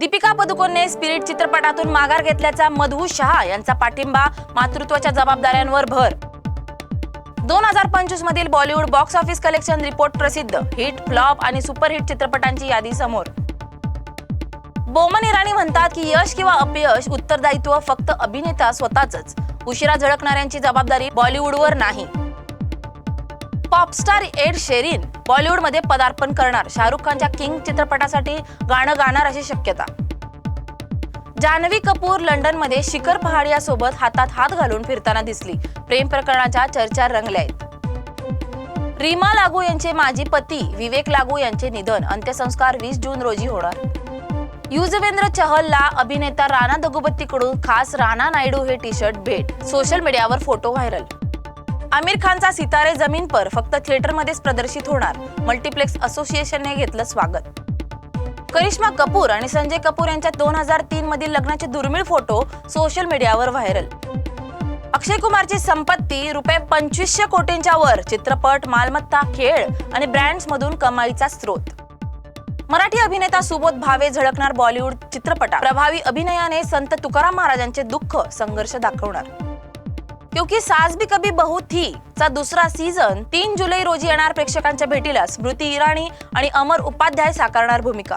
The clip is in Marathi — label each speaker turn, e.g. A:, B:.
A: दीपिका पदुकोणने स्पिरिट चित्रपटातून माघार घेतल्याचा मधु शहा यांचा पाठिंबा मातृत्वाच्या जबाबदाऱ्यांवर भर. दोन हजार पंचवीस मधील Bollywood box office collection report प्रसिद्ध हिट फ्लॉप आणि सुपरहिट चित्रपटांची यादी समोर. बोमन इराणी म्हणतात की यश किंवा अपयश उत्तरदायित्व फक्त अभिनेता स्वतःच उशिरा झळकणाऱ्यांची जबाबदारी बॉलिवूडवर नाही. पॉपस्टार एड शेरीन बॉलिवूडमध्ये पदार्पण करणार. शाहरुख खानच्या किंग चित्रपटासाठी गाणं गाणार अशी शक्यता. जान्हवी कपूर लंडनमध्ये शिखर पहाडियासोबत हातात हात घालून फिरताना दिसली. प्रेम प्रकरणाच्या चर्चा रंगल्या आहेत. रीमा लागू यांचे माजी पती विवेक लागू यांचे निधन. अंत्यसंस्कार वीस जून रोजी होणार. युजवेंद्र चहलला अभिनेता राणा दगुबत्तीकडून खास राणा नायडू हे टी शर्ट भेट. सोशल मीडियावर फोटो व्हायरल. आमिर खानचा सितारे जमीन पर फक्त थिएटरमध्येच प्रदर्शित होणार. मल्टिप्लेक्स असोसिएशनने घेतलं स्वागत. करिश्मा कपूर आणि संजय कपूर यांच्या दोन हजार तीन मधील लग्नाचे दुर्मिळ फोटो सोशल मीडियावर व्हायरल. अक्षय कुमारची संपत्ती रुपये पंचवीसशे कोटींच्या वर चित्रपट मालमत्ता खेळ आणि ब्रँड्स मधून कमाईचा स्रोत. मराठी अभिनेता सुबोध भावे झळकणार बॉलिवूड चित्रपटात. प्रभावी अभिनयाने संत तुकाराम महाराजांचे दुःख संघर्ष दाखवणार. क्योंकि सास भी कभी बहू थी चा दुसरा सीझन तीन जुलै रोजी येणार प्रेक्षकांच्या भेटीला स्मृती इराणी आणि अमर उपाध्याय साकारणार भूमिका.